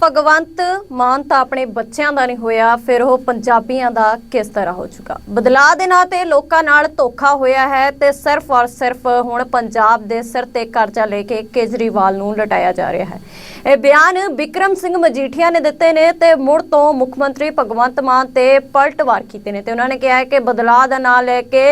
ਭਗਵੰਤ ਮਾਨ ਤਾਂ ਆਪਣੇ ਬੱਚਿਆਂ ਦਾ ਨਹੀਂ ਹੋਇਆ, ਫਿਰ ਉਹ ਪੰਜਾਬੀਆਂ ਦਾ ਕਿਸ ਤਰ੍ਹਾਂ ਹੋ ਚੁੱਕਾ? ਬਦਲਾਅ ਦੇ ਨਾਂ ਤੇ ਲੋਕਾਂ ਨਾਲ ਧੋਖਾ ਹੋਇਆ ਹੈ ਤੇ ਸਿਰਫ ਔਰ ਸਿਰਫ ਹੁਣ ਪੰਜਾਬ ਦੇ ਸਿਰ ਤੇ ਕਰਜ਼ਾ ਲੈ ਕੇ ਕੇਜਰੀਵਾਲ ਨੂੰ ਲਟਾਇਆ ਜਾ ਰਿਹਾ ਹੈ। ਇਹ ਬਿਆਨ ਵਿਕਰਮ ਸਿੰਘ ਮਜੀਠੀਆ ਨੇ ਦਿੱਤੇ ਨੇ ਤੇ ਮੁੜ ਤੋਂ ਮੁੱਖ ਮੰਤਰੀ ਭਗਵੰਤ ਮਾਨ ਤੇ ਪਲਟਵਾਰ ਕੀਤੇ ਨੇ ਤੇ ਉਹਨਾਂ ਨੇ ਕਿਹਾ ਹੈ ਕਿ ਬਦਲਾਅ ਦਾ ਨਾਂ ਲੈ ਕੇ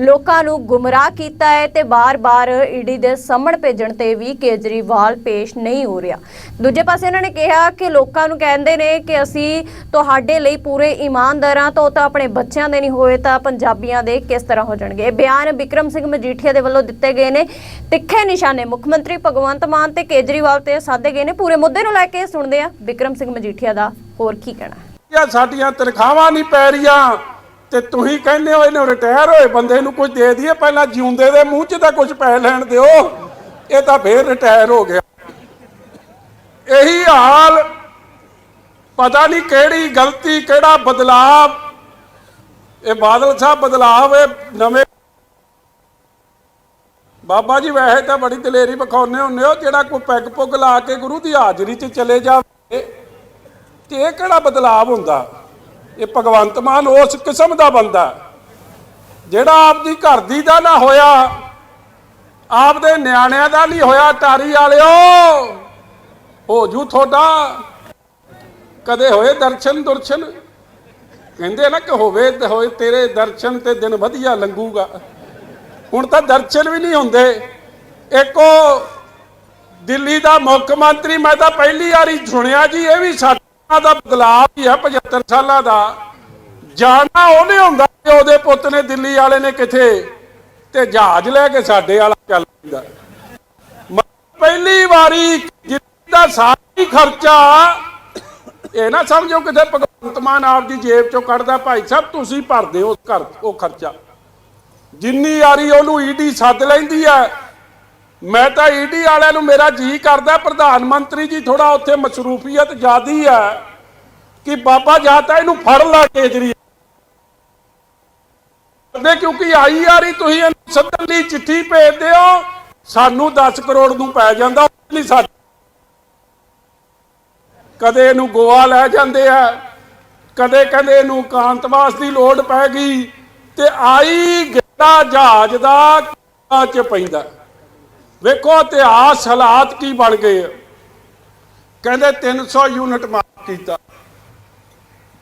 ਲੋਕਾਂ ਨੂੰ ਗੁੰਮਰਾਹ ਕੀਤਾ ਹੈ ਤੇ ਬਾਰ-ਬਾਰ ਈਡੀ ਦੇ ਸਾਹਮਣ ਭੇਜਣ ਤੇ ਵੀ ਕੇਜਰੀਵਾਲ ਪੇਸ਼ ਨਹੀਂ ਹੋ ਰਿਹਾ। ਦੂਜੇ ਪਾਸੇ ਉਹਨਾਂ ਨੇ ਕਿਹਾ ਕਿ ਲੋਕਾਂ ਨੂੰ ਕਹਿੰਦੇ ਨੇ ਕਿ ਅਸੀਂ ਤੁਹਾਡੇ ਲਈ ਪੂਰੇ ਇਮਾਨਦਾਰ ਹਾਂ, ਤਾਂ ਆਪਣੇ ਬੱਚਿਆਂ ਦੇ ਨਹੀਂ ਹੋਏ, ਤਾਂ ਪੰਜਾਬੀਆਂ ਦੇ ਕਿਸ ਤਰ੍ਹਾਂ ਹੋ ਜਾਣਗੇ? ਬਿਆਨ ਵਿਕਰਮ ਸਿੰਘ ਮਜੀਠੀਆ ਦੇ ਵੱਲੋਂ ਦਿੱਤੇ ਗਏ ਨੇ। ਤਿੱਖੇ ਨਿਸ਼ਾਨੇ, ਮੁੱਖ ਮੰਤਰੀ ਭਗਵੰਤ ਮਾਨ ਤੇ ਕੇਜਰੀਵਾਲ ਤੇ ਸਾਧੇ ਗਏ ਨੇ। ਪੂਰੇ ਮੁੱਦੇ ਨੂੰ ਲੈ ਕੇ ਸੁਣਦੇ ਆ ਵਿਕਰਮ ਸਿੰਘ ਮਜੀਠੀਆ ਦਾ ਹੋਰ ਕੀ ਕਹਿਣਾ। ਹੈ ਸਾਡੀਆਂ ਤਨਖਾਹਾਂ ਨਹੀਂ ਪੈ ਰੀਆਂ ਤੇ ਤੁਸੀਂ ਕਹਿੰਦੇ ਹੋ ਇਹਨੂੰ ਰਿਟਾਇਰ ਹੋਏ ਬੰਦੇ ਨੂੰ ਕੁਝ ਦੇ ਦਈਏ, ਪਹਿਲਾਂ ਜਿਉਂਦੇ ਦੇ ਮੂੰਹ 'ਚ ਤਾਂ ਕੁਝ ਪੈ ਲੈਣ ਦਿਓ। ਇਹ ਤਾਂ ਫੇਰ ਰਿਟਾਇਰ ਹੋ ਗਿਆ। ਇਹੀ ਹਾਲ। ਪਤਾ ਨਹੀਂ ਕਿਹੜੀ ਗਲਤੀ, ਕਿਹੜਾ ਬਦਲਾਵ। ਇਹ ਬਾਦਲ ਸਾਹਿਬ ਬਦਲਾਵ, ਇਹ ਨਵੇਂ ਬਾਬਾ ਜੀ, ਵੈਸੇ ਤਾਂ ਬੜੀ ਦਲੇਰੀ ਵਿਖਾਉਂਦੇ ਹੁੰਦੇ ਹੋ, ਜਿਹੜਾ ਕੋਈ ਪੈਗ ਪੁੱਗ ਲਾ ਕੇ ਗੁਰੂ ਦੀ ਹਾਜ਼ਰੀ 'ਚ ਚਲੇ ਜਾਵੇ। ਤੇ ਇਹ ਕਿਹੜਾ ਬਦਲਾਵ ਹੁੰਦਾ? ਇਹ ਭਗਵੰਤ ਮਾਨ ਉਸ ਕਿਸਮ ਦਾ ਬੰਦਾ ਜਿਹੜਾ ਆਪਦੀ ਘਰ ਦੀ ਦਾ ਨਾ ਹੋਇਆ, ਆਪਦੇ ਨਿਆਣਿਆਂ ਦਾ ਨਹੀਂ ਹੋਇਆ ਤਾਰੀ ਵਾਲਿਓ। ਹੋ ਜੂ ਤੁਹਾਡਾ। ਕਦੇ ਹੋਏ ਦਰਸ਼ਨ ਦੁਰਸ਼ਨ? ਕਹਿੰਦੇ ਨਾ ਕਿ ਹੋਵੇ ਤੇ ਹੋਏ ਤੇਰੇ ਦਰਸ਼ਨ ਤੇ ਦਿਨ ਵਧੀਆ ਲੰਘੂਗਾ। ਹੁਣ ਤਾਂ ਦਰਸ਼ਨ ਵੀ ਨਹੀਂ ਹੁੰਦੇ। ਇੱਕੋ ਦਿੱਲੀ ਦਾ ਮੁੱਖ ਮੰਤਰੀ, ਮੈਂ ਤਾਂ ਪਹਿਲੀ ਵਾਰੀ ਸੁਣਿਆ ਜੀ, ਇਹ ਵੀ ਸਾਡਾ ਦਾ ਬਦਲਾਅ ਹੀ ਹੈ 75 ਸਾਲਾਂ ਦਾ। ਜਾਣਾ ਉਹਨੇ ਹੁੰਦਾ ਉਹਦੇ ਪੁੱਤ ਨੇ ਦਿੱਲੀ ਵਾਲੇ ਨੇ ਕਿਥੇ ਤੇ ਜਹਾਜ਼ ਲੈ ਕੇ ਸਾਡੇ ਵਾਲਾ ਚੱਲ ਪੈਂਦਾ। ਪਹਿਲੀ ਵਾਰੀ ਦਾ ਸਾਰੀ ਖਰਚਾ ਇਹ ਨਾ ਸਮਝੋ ਕਿਤੇ ਭਗਵੰਤ ਮਾਨ ਆਪਦੀ ਜੇਬ ਚੋਂ ਕੱਢਦਾ, ਭਾਈ ਸਾਹਿਬ ਤੁਸੀਂ ਭਰਦੇ ਹੋ ਘਰ, ਉਹ ਖਰਚਾ। ਜਿੰਨੀ ਵਾਰੀ ਉਹਨੂੰ ਈਡੀ ਸੱਦ ਲੈਂਦੀ ਹੈ, ਮੈਂ ਤਾਂ ਈਡੀ ਵਾਲਿਆਂ ਨੂੰ ਮੇਰਾ ਜੀ ਕਰਦਾ, ਪ੍ਰਧਾਨ ਮੰਤਰੀ ਜੀ ਥੋੜਾ ਉੱਥੇ ਮਸਰੂਫੀਅਤ ਜ਼ਿਆਦੀ ਹੈ ਕਿ ਬਾਬਾ ਜਾਂ ਤਾਂ ਇਹਨੂੰ ਫੜ ਲਾ ਕੇਜਰੀ ਦੇ ਕਿਉਂਕਿ ਆਈ ਵਾਰੀ ਤੁਸੀਂ ਇਹਨੂੰ ਸੱਦਣ ਲਈ ਚਿੱਠੀ ਭੇਜਦੇ ਹੋ ਸਾਨੂੰ 10 ਕਰੋੜ ਨੂੰ ਪੈ ਜਾਂਦਾ ਨਹੀਂ ਸਾਡੇ ਕਦੇ ਇਹਨੂੰ ਗੋਆ ਲੈ ਜਾਂਦੇ ਆ, ਕਦੇ ਕਦੇ ਇਹਨੂੰ ਕਾਂਤਵਾਸ ਦੀ ਲੋੜ ਪੈ ਗਈ ਤੇ ਆਈ ਗੇੜਾ ਜਹਾਜ਼ ਦਾ ਚ ਪੈਂਦਾ। ਵੇਖੋ ਇਤਿਹਾਸ ਹਾਲਾਤ ਕੀ ਬਣ ਗਏ ਆ। ਕਹਿੰਦੇ 300 ਯੂਨਿਟ ਮਾਫ ਕੀਤਾ।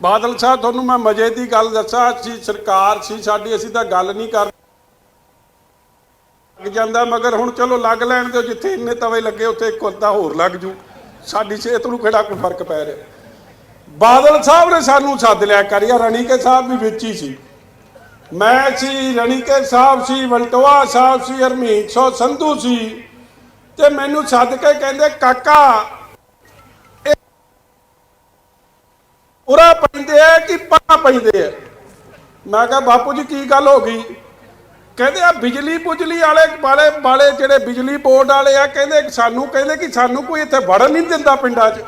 ਬਾਦਲ ਸਾਹਿਬ, ਤੁਹਾਨੂੰ ਮੈਂ ਮਜੇ ਦੀ ਗੱਲ ਦੱਸਾਂ ਸੀ ਸਰਕਾਰ ਸੀ, ਸਾਡੀ ਅਸੀਂ ਤਾਂ ਗੱਲ ਨਹੀਂ ਕਰ ਲੱਗ ਜਾਂਦਾ, ਮਗਰ ਹੁਣ ਚਲੋ ਲੱਗ ਲੈਣ ਦਿਓ, ਜਿੱਥੇ ਇੰਨੇ ਤਵੇ ਲੱਗੇ, ਉੱਥੇ ਇੱਕ ਅੱਧਾ ਹੋਰ ਲੱਗ ਜੂ। ਸਾਡੀ ਸਿਹਤ ਨੂੰ ਕਿਹੜਾ ਕੋਈ ਫ਼ਰਕ ਪੈ ਰਿਹਾ? ਬਾਦਲ ਸਾਹਿਬ ਨੇ ਸਾਨੂੰ ਸੱਦ ਲਿਆ ਕਰਿਆ ਰਣੀਕੇ ਸਾਹਿਬ ਵੀ ਵਿੱਚ ਹੀ ਸੀ। ਮੈਂ ਸੀ, ਰਣੀਕੇ ਸਾਹਿਬ ਸੀ, ਵਲਟੋਆ ਸਾਹਿਬ ਸੀ, ਹਰਮੀਤ ਸੋ ਸੰਧੂ ਸੀ। ਤੇ ਮੈਨੂੰ ਸੱਦ ਕੇ ਕਹਿੰਦੇ, ਕਾਕਾ ਉਰਾ ਪੈਂਦੇ ਆ ਕਿ ਪਾ ਪੈਂਦੇ ਆ? ਮੈਂ ਕਿਹਾ, ਬਾਪੂ ਜੀ, ਕੀ ਗੱਲ ਹੋ ਗਈ? ਕਹਿੰਦੇ ਆ ਬਿਜਲੀ ਬੁਜਲੀ ਵਾਲੇ ਵਾਲੇ ਵਾਲੇ ਜਿਹੜੇ ਬਿਜਲੀ ਬੋਰਡ ਵਾਲੇ ਆ, ਕਹਿੰਦੇ ਸਾਨੂੰ ਕਹਿੰਦੇ ਕਿ ਸਾਨੂੰ ਕੋਈ ਇੱਥੇ ਵੜਨ ਨਹੀਂ ਦਿੰਦਾ ਪਿੰਡਾਂ 'ਚ।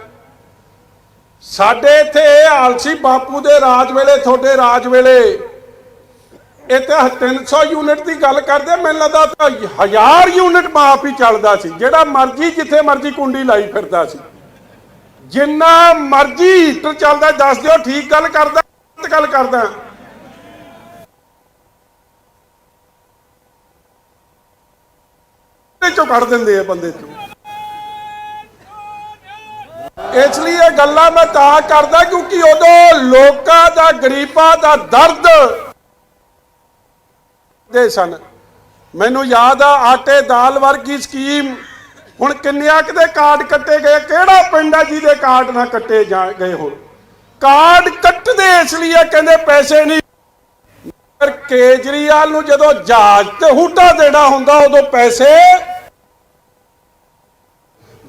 ਸਾਡੇ ਇੱਥੇ ਇਹ ਹਾਲ ਸੀ ਬਾਪੂ ਦੇ ਰਾਜ ਵੇਲੇ, ਤੁਹਾਡੇ ਰਾਜ ਵੇਲੇ। ਇੱਥੇ 300 ਯੂਨਿਟ ਦੀ ਗੱਲ ਕਰਦੇ ਮੈਨੂੰ ਲੱਗਦਾ ਤਾਂ 1000 ਯੂਨਿਟ ਮਾਪ ਹੀ ਚੱਲਦਾ ਸੀ। ਜਿਹੜਾ ਮਰਜ਼ੀ ਜਿੱਥੇ ਮਰਜ਼ੀ ਕੁੰਡੀ ਲਾਈ ਫਿਰਦਾ ਸੀ। ਜਿੰਨਾ ਮਰਜ਼ੀ ਹੀਟਰ ਚੱਲਦਾ, ਦੱਸ ਦਿਓ, ਠੀਕ ਗੱਲ ਕਰਦਾ ਗੱਲ ਕਰਦਾ। ਚੋਂ ਕੱਢ ਦਿੰਦੇ ਆ ਬੰਦੇ ਚੋਂ। ਇਸ ਲਈ ਇਹ ਗੱਲਾਂ ਮੈਂ ਤਾਂ ਕਰਦਾ ਕਿਉਂਕਿ ਉਦੋਂ ਲੋਕਾਂ ਦਾ, ਗਰੀਬਾਂ ਦਾ ਦਰਦ ਦੇ ਸਨ। ਮੈਨੂੰ ਯਾਦ ਆ, ਆਟੇ ਦਾਲ ਵਰਗੀ ਸਕੀਮ। ਹੁਣ ਕਿੰਨਿਆਂ ਕਿਤੇ ਕਾਰਡ ਕੱਟੇ ਗਏ, ਕਿਹੜਾ ਪਿੰਡ ਆ ਜਿਹਦੇ ਕਾਰਡ ਨਾ ਕੱਟੇ ਜਾ, ਗਏ ਹੋਣ? ਕਾਰਡ ਕੱਟਦੇ ਇਸ ਲਈ ਕਹਿੰਦੇ ਪੈਸੇ ਨਹੀਂ। ਪਰ ਕੇਜਰੀਵਾਲ ਨੂੰ ਜਦੋਂ ਜਹਾਜ਼ ਤੇ ਹੂਟਾ ਦੇਣਾ ਹੁੰਦਾ, ਉਦੋਂ ਪੈਸੇ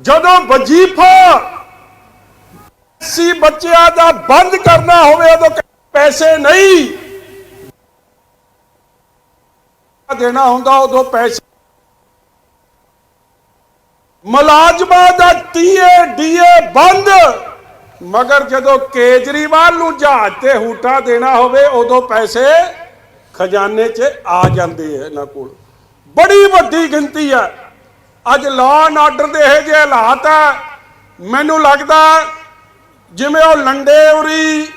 ਜਦੋਂ ਵਜੀਫਾ ਸੀ ਬੱਚਿਆਂ ਦਾ ਬੰਦ ਕਰਨਾ ਹੋਵੇ, ਉਦੋਂ ਪੈਸੇ ਨਹੀਂ। ਦੇਣਾ ਹੁੰਦਾ, ਉਦੋਂ ਪੈਸੇ ਮੁਲਾਜ਼ਮਾਂ ਦਾ ਟੀਏ, ਡੀਏ ਬੰਦ। ਮਗਰ ਜਦੋਂ ਕੇਜਰੀਵਾਲ ਨੂੰ ਜਹਾਜ਼ ਤੇ ਹੂਟਾ ਦੇਣਾ ਹੋਵੇ, ਉਦੋਂ ਪੈਸੇ ਖਜ਼ਾਨੇ 'ਚ ਆ ਜਾਂਦੇ ਆ ਇਹਨਾਂ ਕੋਲ। ਬੜੀ ਵੱਡੀ ਗਿਣਤੀ ਆ ਅੱਜ ਲਾਅ ਐਂਡ ਆਰਡਰ ਦੇ ਇਹ ਜਿਹੇ ਹਾਲਾਤ ਆ, ਮੈਨੂੰ ਲੱਗਦਾ ਜਿਵੇਂ ਉਹ ਲੰਡੇ ਉਰੀ,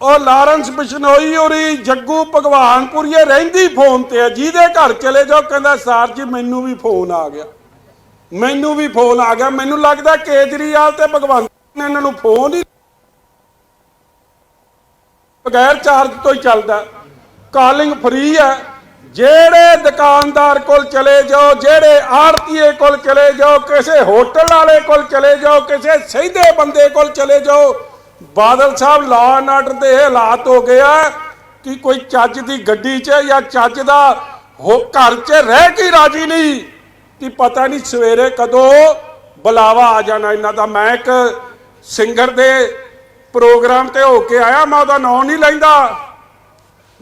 ਉਹ ਲਾਰੈਂਸ ਬਿਸ਼ਨੋਈ ਉਰੀ, ਜੱਗੂ ਭਗਵਾਨਪੁਰੀਏ ਰਹਿੰਦੀ ਫੋਨ ਤੇ ਆ, ਜਿਹਦੇ ਘਰ ਚਲੇ ਜਾਓ, ਕਹਿੰਦਾ ਸਰ ਜੀ, ਮੈਨੂੰ ਵੀ ਫੋਨ ਆ ਗਿਆ। ਮੈਨੂੰ ਵੀ ਫੋਨ ਆ ਗਿਆ। ਮੈਨੂੰ ਲੱਗਦਾ ਕੇਜਰੀਵਾਲ ਤੇ ਭਗਵੰਤ ਨੇ ਇਹਨਾਂ ਨੂੰ ਫੋਨ ਹੀ ਬਗੈਰ ਚਾਰਜ ਤੋਂ ਹੀ ਚੱਲਦਾ। ਕਾਲਿੰਗ ਫ੍ਰੀ ਹੈ ਜਿਹੜੇ ਦੁਕਾਨਦਾਰ ਕੋਲ ਚਲੇ ਜਾਓ, ਜਿਹੜੇ ਆੜਤੀਏ ਕੋਲ ਚਲੇ ਜਾਓ, ਕਿਸੇ ਹੋਟਲ ਵਾਲੇ ਕੋਲ ਚਲੇ ਜਾਓ, ਕਿਸੇ ਸਹੀਦੇ ਬੰਦੇ ਕੋਲ ਚਲੇ ਜਾਓ, ਬਾਦਲ ਸਾਹਿਬ ਲਾਅ ਐਂਡ ਆਰਡਰ ਦੇ ਹਾਲਾਤ ਹੋ ਗਿਆ ਕਿ ਕੋਈ ਚੱਜ ਦੀ ਗੱਡੀ 'ਚ ਜਾਂ ਚੱਜ ਦਾ ਹੋ ਘਰ 'ਚ ਰਹਿ ਕੇ ਰਾਜੀ ਨਹੀਂ, ਕਿ ਪਤਾ ਨਹੀਂ ਸਵੇਰੇ ਕਦੋਂ ਬੁਲਾਵਾ ਆ ਜਾਣਾ ਇਹਨਾਂ ਦਾ। ਮੈਂ ਇੱਕ ਸਿੰਗਰ ਦੇ ਪ੍ਰੋਗਰਾਮ ਤੇ ਹੋ ਕੇ ਆਇਆ, ਮੈਂ ਉਹਦਾ ਨਾਂ ਨਹੀਂ ਲੈਂਦਾ।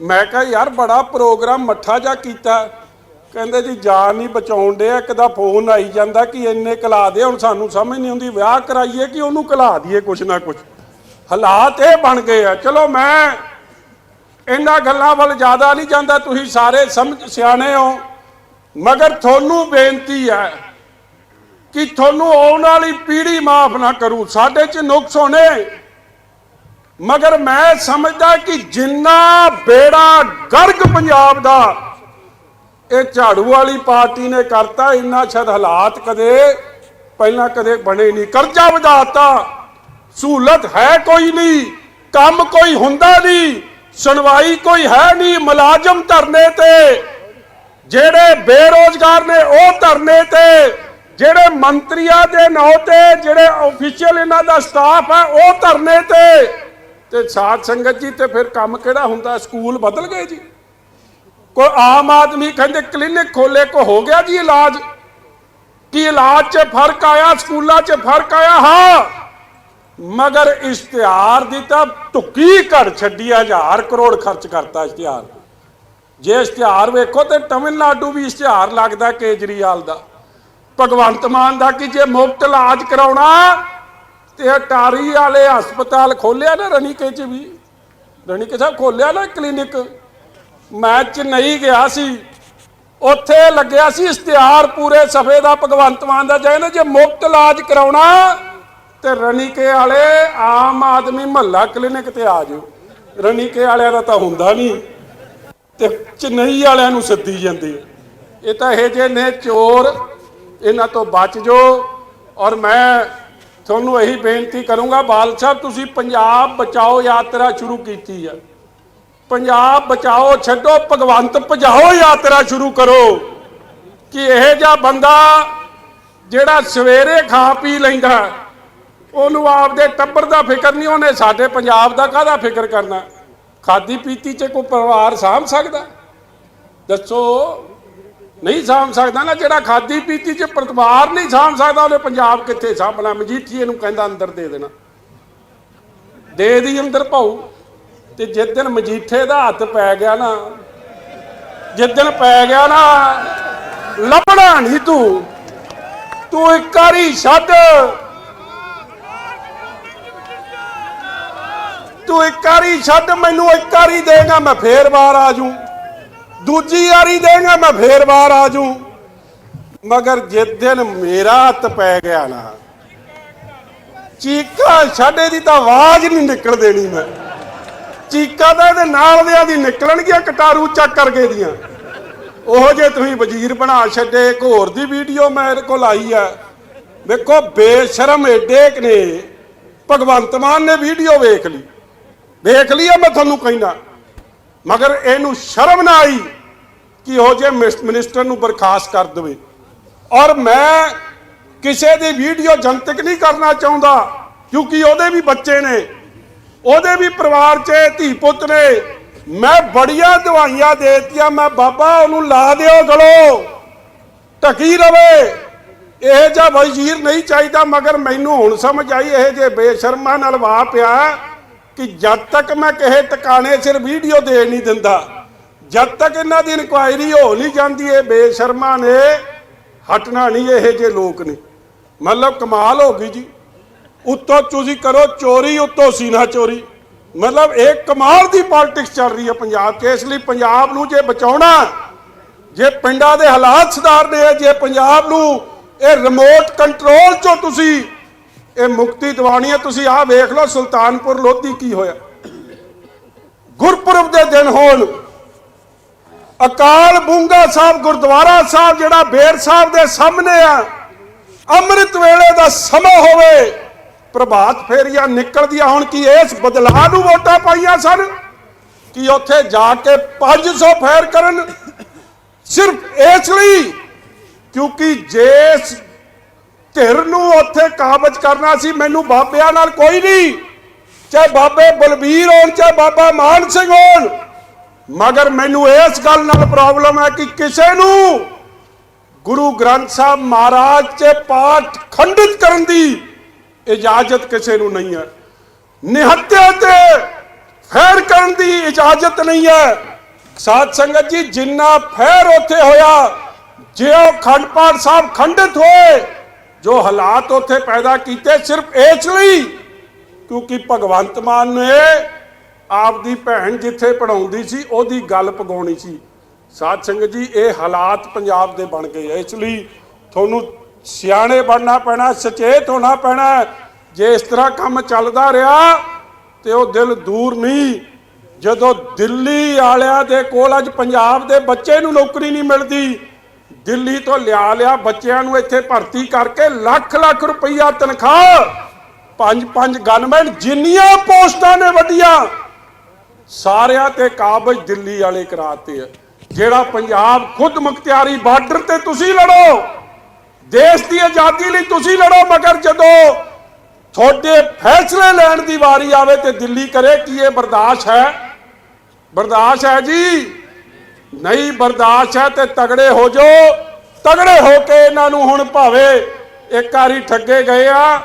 ਮੈਂ ਕਿਹਾ, ਯਾਰ, ਬੜਾ ਪ੍ਰੋਗਰਾਮ ਮੱਠਾ ਜਾ ਕੀਤਾ। ਕਹਿੰਦੇ, ਜੀ, ਜਾਨ ਨਹੀਂ ਬਚਾਉਣ ਦੇ ਇੱਕ ਦਾ ਫੋਨ ਆਈ ਜਾਂਦਾ ਕਿ ਇੰਨੇ ਕਲਾ ਦੇ, ਹੁਣ ਸਾਨੂੰ ਸਮਝ ਨਹੀਂ ਆਉਂਦੀ, ਵਿਆਹ ਕਰਾਈਏ ਕਿ ਉਹਨੂੰ ਕਲਾ ਦਈਏ ਕੁਛ ਨਾ ਕੁਛ? ਹਾਲਾਤ ਇਹ ਬਣ ਗਏ ਆ। ਚਲੋ, ਮੈਂ ਇਹਨਾਂ ਗੱਲਾਂ ਵੱਲ ਜ਼ਿਆਦਾ ਨਹੀਂ ਜਾਂਦਾ, ਤੁਸੀਂ ਸਾਰੇ ਸਮਝ, ਸਿਆਣੇ ਹੋ। ਮਗਰ ਤੁਹਾਨੂੰ ਬੇਨਤੀ ਹੈ ਕਿ ਤੁਹਾਨੂੰ ਆਉਣ ਵਾਲੀ ਪੀੜ੍ਹੀ ਮਾਫ ਨਾ ਕਰੂ। ਸਾਡੇ 'ਚ ਨੁਕਸ ਹੋਣੇ। ਮਗਰ ਮੈਂ ਸਮਝਦਾ ਕਿ ਜਿੰਨਾ ਬੇੜਾ ਗਰਗ ਪੰਜਾਬ ਦਾ ਇਹ ਝਾੜੂ ਵਾਲੀ ਪਾਰਟੀ ਨੇ ਕਰਤਾ, ਇੰਨਾ ਸ਼ਾਇਦ ਹਾਲਾਤ ਕਦੇ, ਪਹਿਲਾਂ ਕਦੇ ਬਣੇ ਨਹੀਂ। ਕਰਜ਼ਾ ਵਧਾਤਾ, ਸਹੂਲਤ ਹੈ ਕੋਈ ਨਹੀਂ, ਕੰਮ ਕੋਈ ਹੁੰਦਾ ਨਹੀਂ, ਸੁਣਵਾਈ ਕੋਈ ਹੈ ਨਹੀਂ, ਮੁਲਾਜ਼ਮ ਧਰਨੇ ਤੇ। ਜਿਹੜੇ ਬੇਰੋਜ਼ਗਾਰ ਨੇ ਉਹ ਧਰਨੇ ਤੇ, ਜਿਹੜੇ ਮੰਤਰੀਆਂ ਦੇ ਨਾਂ ਤੇ, ਜਿਹੜੇ ਅਫੀਸ਼ੀਅਲ ਇਹਨਾਂ ਦਾ ਸਟਾਫ ਹੈ, ਉਹ ਧਰਨੇ ਤੇ। ਤੇ ਸਾਧ ਸੰਗਤ ਜੀ ਤੇ ਫਿਰ ਕੰਮ ਕਿਹੜਾ ਹੁੰਦਾ? ਸਕੂਲ ਬਦਲ ਗਏ ਜੀ। ਕੋਈ ਆਮ ਆਦਮੀ ਕਹਿੰਦੇ ਕਲੀਨਿਕ ਖੋਲੇ ਕੋ ਹੋ ਗਿਆ ਜੀ ਇਲਾਜ? ਕੀ ਇਲਾਜ 'ਚ ਫ਼ਰਕ ਆਇਆ ਸਕੂਲਾਂ 'ਚ ਫ਼ਰਕ ਆਇਆ? ਹਾਂ। ਮਗਰ ਇਸ਼ਤਿਹਾਰ ਦੀ ਤਾਂ ਧੁੱਕੀ ਘੜ ਛੱਡੀ ਆ, ਹਜ਼ਾਰ ਕਰੋੜ ਖਰਚ ਕਰਤਾ ਇਸ਼ਤਿਹਾਰ। ਜੇ ਇਸ਼ਤਿਹਾਰ ਵੇਖੋ ਤੇ ਤਮਿਲਨਾਡੂ ਵੀ ਇਸ਼ਤਿਹਾਰ ਲੱਗਦਾ ਕੇਜਰੀਵਾਲ ਦਾ। ਭਗਵੰਤ ਮਾਨ ਦਾ ਕਿ ਜੇ ਮੁਫਤ ਇਲਾਜ ਕਰਾਉਣਾ ਤੇ ਅਟਾਰੀ ਵਾਲੇ ਹਸਪਤਾਲ ਖੋਲਿਆ ਨਾ ਰਣੀਕੇ ਚ ਵੀ। ਰਣੀਕੇ ਸਾਹਿਬ ਖੋਲਿਆ ਨਾ ਕਲੀਨਿਕ। ਮੈਂ ਚੇਨਈ ਗਿਆ ਸੀ। ਉੱਥੇ ਲੱਗਿਆ ਸੀ ਇਸ਼ਤਿਹਾਰ ਪੂਰੇ ਸਫੇ ਦਾ ਭਗਵੰਤ ਮਾਨ ਦਾ ਜਾਇ ਜੇ ਮੁਫਤ ਇਲਾਜ ਕਰਾਉਣਾ ਤੇ ਰਣੀਕੇ ਵਾਲੇ ਆਮ ਆਦਮੀ ਮਹੱਲਾ ਕਲੀਨਿਕ ਤੇ ਆ ਜਾਓ। ਰਣੀਕੇ ਵਾਲਿਆਂ ਦਾ ਤਾਂ ਹੁੰਦਾ ਨਹੀਂ ਤੇ ਚੇਨਈ ਵਾਲਿਆਂ ਨੂੰ ਸੱਦੀ ਜਾਂਦੇ। ਇਹ ਤਾਂ ਇਹ ਜੇ ਨੇ ਚੋਰ। ਇਹਨਾਂ ਤੋਂ ਬਚ ਜੋ ਔਰ ਮੈਂ ਤੁਹਾਨੂੰ ਇਹੀ ਬੇਨਤੀ ਕਰੂੰਗਾ, ਬਾਲ ਸਾਹਿਬ, ਤੁਸੀਂ ਪੰਜਾਬ ਬਚਾਓ ਯਾਤਰਾ ਸ਼ੁਰੂ ਕੀਤੀ ਹੈ ਪੰਜਾਬ ਬਚਾਓ, ਛੱਡੋ, ਭਗਵੰਤ, ਭਜਾਓ ਯਾਤਰਾ ਸ਼ੁਰੂ ਕਰੋ। ਕਿ ਇਹ ਜਿਹਾ ਬੰਦਾ ਜਿਹੜਾ ਸਵੇਰੇ ਖਾ ਪੀ ਲੈਂਦਾ, ਉਹਨੂੰ ਆਪਦੇ ਟੱਬਰ ਦਾ ਫਿਕਰ ਨਹੀਂ, ਉਹਨੇ ਸਾਡੇ ਪੰਜਾਬ ਦਾ ਕਾਹਦਾ ਫਿਕਰ ਕਰਨਾ? ਖਾਦੀ ਪੀਤੀ 'ਚ ਕੋਈ ਪਰਿਵਾਰ ਸਾਂਭ ਸਕਦਾ? ਦੱਸੋ ਨਹੀਂ ਸਾਂਭ ਸਕਦਾ ਨਾ, ਜਿਹੜਾ ਖਾਦੀ ਪੀਤੀ 'ਚ ਪਰਿਵਾਰ ਨਹੀਂ ਸਾਂਭ ਸਕਦਾ ਉਹਨੇ ਪੰਜਾਬ ਕਿੱਥੇ ਸਾਂਭਣਾ? ਮਜੀਠੀਏ ਨੂੰ ਕਹਿੰਦਾ ਅੰਦਰ ਦੇ ਦੇਣਾ। ਦੇ ਦੀ ਅੰਦਰ ਭਾਊ। ਤੇ ਜਿਸ ਦਿਨ ਮਜੀਠੇ ਦਾ ਹੱਥ ਪੈ ਗਿਆ ਨਾ, ਜਿਸ ਦਿਨ ਪੈ ਗਿਆ ਨਾ, ਲੱਭਣਾ ਨਹੀਂ ਤੂੰ। ਤੂੰ ਇੱਕ ਵਾਰੀ ਛੱਡ। ਤੂੰ ਇੱਕ ਵਾਰੀ ਛੱਡ, ਮੈਨੂੰ ਇੱਕ ਵਾਰੀ ਦੇਗਾ, ਮੈਂ ਫੇਰ ਬਾਹਰ ਆ ਜੂ ਦੂਜੀ ਵਾਰੀ ਦੇਗਾ, ਮੈਂ ਫੇਰ ਬਾਹਰ ਆ ਜੂ ਮਗਰ ਜਿਸ ਦਿਨ ਮੇਰਾ ਹੱਥ ਪੈ ਗਿਆ ਨਾ, ਚੀਕਾ ਛੱਡੇ ਦੀ ਤਾਂ ਆਵਾਜ਼ ਨਹੀਂ ਨਿਕਲ ਦੇਣੀ ਮੈਂ। ਚੀਕਾ ਤਾਂ ਇਹਦੇ ਨਾਲ ਦਿਆਂ ਦੀ ਨਿਕਲਣਗੀਆਂ, ਕਟਾਰੂ ਚੱਕ ਕਰਕੇ ਦੀਆਂ। ਉਹ ਜੇ ਤੁਸੀਂ ਵਜ਼ੀਰ ਬਣਾ ਛੱਡੇ ਇੱਕ ਹੋਰ ਦੀ ਵੀਡੀਓ ਮੇਰੇ ਕੋਲ ਆਈ ਆ। ਵੇਖੋ ਬੇਸ਼ਰਮ ਏਡੇ ਕੁ ਨੇ, ਭਗਵੰਤ ਮਾਨ ਨੇ ਵੀਡੀਓ ਵੇਖ ਲਈ। ਵੇਖ ਲਈ ਆ, ਮੈਂ ਤੁਹਾਨੂੰ ਕਹਿਣਾ ਮਗਰ ਇਹਨੂੰ ਸ਼ਰਮ ਨਾ ਆਈ। ਕਿ ਉਹ ਜੇ ਮਿਸ- ਮਿਨਿਸਟਰ ਨੂੰ ਬਰਖਾਸਤ ਕਰ ਦੇਵੇ। ਔਰ ਮੈਂ ਕਿਸੇ ਦੀ ਵੀਡੀਓ ਜਨਤਕ ਨਹੀਂ ਕਰਨਾ ਚਾਹੁੰਦਾ, ਕਿਉਂਕਿ ਉਹਦੇ ਵੀ ਬੱਚੇ ਨੇ, ਉਹਦੇ ਵੀ ਪਰਿਵਾਰ 'ਚ ਧੀ ਪੁੱਤ ਨੇ। ਮੈਂ ਬੜੀਆਂ ਦਵਾਈਆਂ ਦੇਤੀਆਂ, ਮੈਂ ਬਾਬਾ ਉਹਨੂੰ ਲਾ ਦਿਓ ਗਲੋ, ਢਕੀ ਰਵੇ। ਇਹ ਜਿਹਾ ਵਜ਼ੀਰ ਨਹੀਂ ਚਾਹੀਦਾ, ਮਗਰ ਮੈਨੂੰ ਹੁਣ ਸਮਝ ਆਈ, ਇਹ ਜੇ ਬੇਸ਼ਰਮਾ ਨਾਲ ਵਾਹ ਪਿਆ, ਕਿ ਜਦ ਤੱਕ ਮੈਂ ਕਿਸੇ ਟਿਕਾਣੇ ਸਿਰ ਵੀਡੀਓ ਦੇ ਨਹੀਂ ਦਿੰਦਾ ਜਦ ਤੱਕ ਇਹਨਾਂ ਦੀ ਇਨਕੁਆਇਰੀ ਹੋ ਨਹੀਂ ਜਾਂਦੀ, ਇਹ ਬੇਸ਼ਰਮਾ ਨੇ ਹਟਣਾ ਨਹੀਂ, ਇਹ ਜੇ ਲੋਕ ਨੇ। ਮਤਲਬ ਕਮਾਲ ਹੋ ਗਈ ਜੀ। ਉੱਤੋਂ ਤੁਸੀਂ ਕਰੋ ਚੋਰੀ, ਉੱਤੋਂ ਸੀਨਾ ਚੋਰੀ। ਮਤਲਬ ਇਹ ਕਮਾਲ ਦੀ ਪੋਲਿਟਿਕਸ ਚੱਲ ਰਹੀ ਹੈ ਪੰਜਾਬ 'ਚ। ਇਸ ਲਈ ਪੰਜਾਬ ਨੂੰ ਜੇ ਬਚਾਉਣਾ, ਜੇ ਪਿੰਡਾਂ ਦੇ ਹਾਲਾਤ ਸੁਧਾਰਨੇ ਆ, ਜੇ ਪੰਜਾਬ ਨੂੰ ਇਹ ਰਿਮੋਟ ਕੰਟਰੋਲ ਚੋਂ ਤੁਸੀਂ ਇਹ ਮੁਕਤੀ ਦਿਵਾਣੀ ਹੈ ਤੁਸੀਂ ਆਹ ਵੇਖ ਲਓ ਸੁਲਤਾਨਪੁਰ ਲੋਧੀ ਕੀ ਹੋਇਆ। ਗੁਰਪੁਰਬ ਦੇ ਦਿਨ ਹੋਣ ਅਕਾਲ ਬੁੰਗਾ ਸਾਹਿਬ, ਗੁਰਦੁਆਰਾ ਸਾਹਿਬ, ਜਿਹੜਾ ਬੇਰ ਸਾਹਿਬ ਦੇ ਸਾਹਮਣੇ ਆ, ਅੰਮ੍ਰਿਤ ਵੇਲੇ ਦਾ ਸਮਾਂ ਹੋਵੇ, ਪ੍ਰਭਾਤ ਫੇਰੀਆਂ ਨਿਕਲਦੀਆਂ ਹੁਣ ਕੀ ਇਸ ਬਦਲਾਅ ਨੂੰ ਵੋਟਾਂ ਪਾਈਆਂ ਸਨ? ਕਿ ਉੱਥੇ ਜਾ ਕੇ 500 ਫੇਰ ਕਰਨ? ਸਿਰਫ ਇਸ ਲਈ, ਕਿਉਂਕਿ ਜਿਸ ਧਿਰ ਨੂੰ ਉੱਥੇ ਕਾਬਜ ਕਰਨਾ ਸੀ, ਮੈਨੂੰ ਬਾਬਿਆਂ ਨਾਲ ਕੋਈ ਨਹੀਂ, ਚਾਹੇ ਬਾਬੇ ਬਲਬੀਰ ਹੋਣ, ਚਾਹੇ ਬਾਬਾ ਮਾਨ ਸਿੰਘ ਹੋਣ ਮਗਰ ਮੈਨੂੰ ਇਸ ਗੱਲ ਨਾਲ ਪ੍ਰੋਬਲਮ ਹੈ ਕਿ ਕਿਸੇ ਨੂੰ ਗੁਰੂ ਗ੍ਰੰਥ ਸਾਹਿਬ ਮਹਾਰਾਜ ਦੇ ਪਾਠ ਖੰਡਿਤ ਕਰਨ ਦੀ ਇਜਾਜ਼ਤ ਕਿਸੇ ਨੂੰ ਨਹੀਂ ਹੈ। ਨਿਹੱਤਿਆ ਤੇ ਫੈਰ ਕਰਨ ਦੀ ਇਜਾਜ਼ਤ ਨਹੀਂ ਹੈ। ਸਾਧ ਸੰਗਤ ਜੀ, ਜਿੰਨਾ ਫੈਰ ਉੱਥੇ ਹੋਇਆ, ਜੇ ਉਹ ਖੰਡ ਪਾਠ ਸਾਹਿਬ ਖੰਡਿਤ ਹੋਏ, ਜੋ ਹਾਲਾਤ ਉੱਥੇ ਪੈਦਾ ਕੀਤੇ, ਸਿਰਫ ਇਸ ਲਈ ਕਿਉਂਕਿ ਭਗਵੰਤ ਮਾਨ ਨੇ ਆਪਦੀ ਭੈਣ ਜਿੱਥੇ ਪੜਾਉਂਦੀ ਸੀ, ਉਹਦੀ ਗੱਲ ਪਗਾਉਣੀ ਸੀ। ਸਾਧ ਸੰਗਤ ਜੀ, ਇਹ ਹਾਲਾਤ ਪੰਜਾਬ ਦੇ ਬਣ ਗਏ ਇਸ ਲਈ ਤੁਹਾਨੂੰ ਸਿਆਣੇ ਬਣਨਾ ਪੈਣਾ, ਸੁਚੇਤ ਹੋਣਾ ਪੈਣਾ ਜੇ ਇਸ ਤਰ੍ਹਾਂ ਕੰਮ ਚੱਲਦਾ ਰਿਹਾ, ਤੇ ਉਹ ਦਿਲ ਦੂਰ ਨਹੀਂ। ਜਦੋਂ ਦਿੱਲੀ ਵਾਲਿਆਂ ਦੇ ਕੋਲ ਅੱਜ ਪੰਜਾਬ ਦੇ ਬੱਚੇ ਨੂੰ ਨੌਕਰੀ ਨਹੀਂ ਮਿਲਦੀ, ਦਿੱਲੀ ਤੋਂ ਲਿਆ ਲਿਆ ਬੱਚਿਆਂ ਨੂੰ ਇੱਥੇ ਭਰਤੀ ਕਰਕੇ ਲੱਖ ਲੱਖ ਰੁਪਈਆ ਤਨਖਾਹ। ਪੰਜ ਪੰਜ ਗਨਮੈਨ ਜਿੰਨੀਆਂ ਪੋਸਟਾਂ ਨੇ ਵੱਡੀਆਂ ਸਾਰਿਆਂ ਤੇ ਕਾਬਜ ਦਿੱਲੀ ਵਾਲੇ ਕਰਾਤੇ ਆ। ਜਿਹੜਾ ਪੰਜਾਬ ਖੁਦ ਮੁਖਤਿਆਰੀ ਬਾਰਡਰ ਤੇ ਤੁਸੀਂ ਲੜੋ, ਦੇਸ਼ ਦੀ ਆਜ਼ਾਦੀ ਲਈ ਤੁਸੀਂ ਲੜੋ, ਮਗਰ ਜਦੋਂ ਤੁਹਾਡੇ ਫੈਸਲੇ ਲੈਣ ਦੀ ਵਾਰੀ ਆਵੇ ਤੇ ਦਿੱਲੀ ਕਰੇ, ਕਿ ਇਹ ਬਰਦਾਸ਼ਤ ਹੈ? ਬਰਦਾਸ਼ਤ ਹੈ ਜੀ? ਨਹੀਂ ਬਰਦਾਸ਼ਤ ਹੈ ਤੇ ਤਗੜੇ ਹੋ ਜਾਓ। ਤਗੜੇ ਹੋ ਕੇ ਇਹਨਾਂ ਨੂੰ ਹੁਣ ਭਾਵੇਂ ਇੱਕ ਵਾਰੀ ਠੱਗੇ ਗਏ ਆ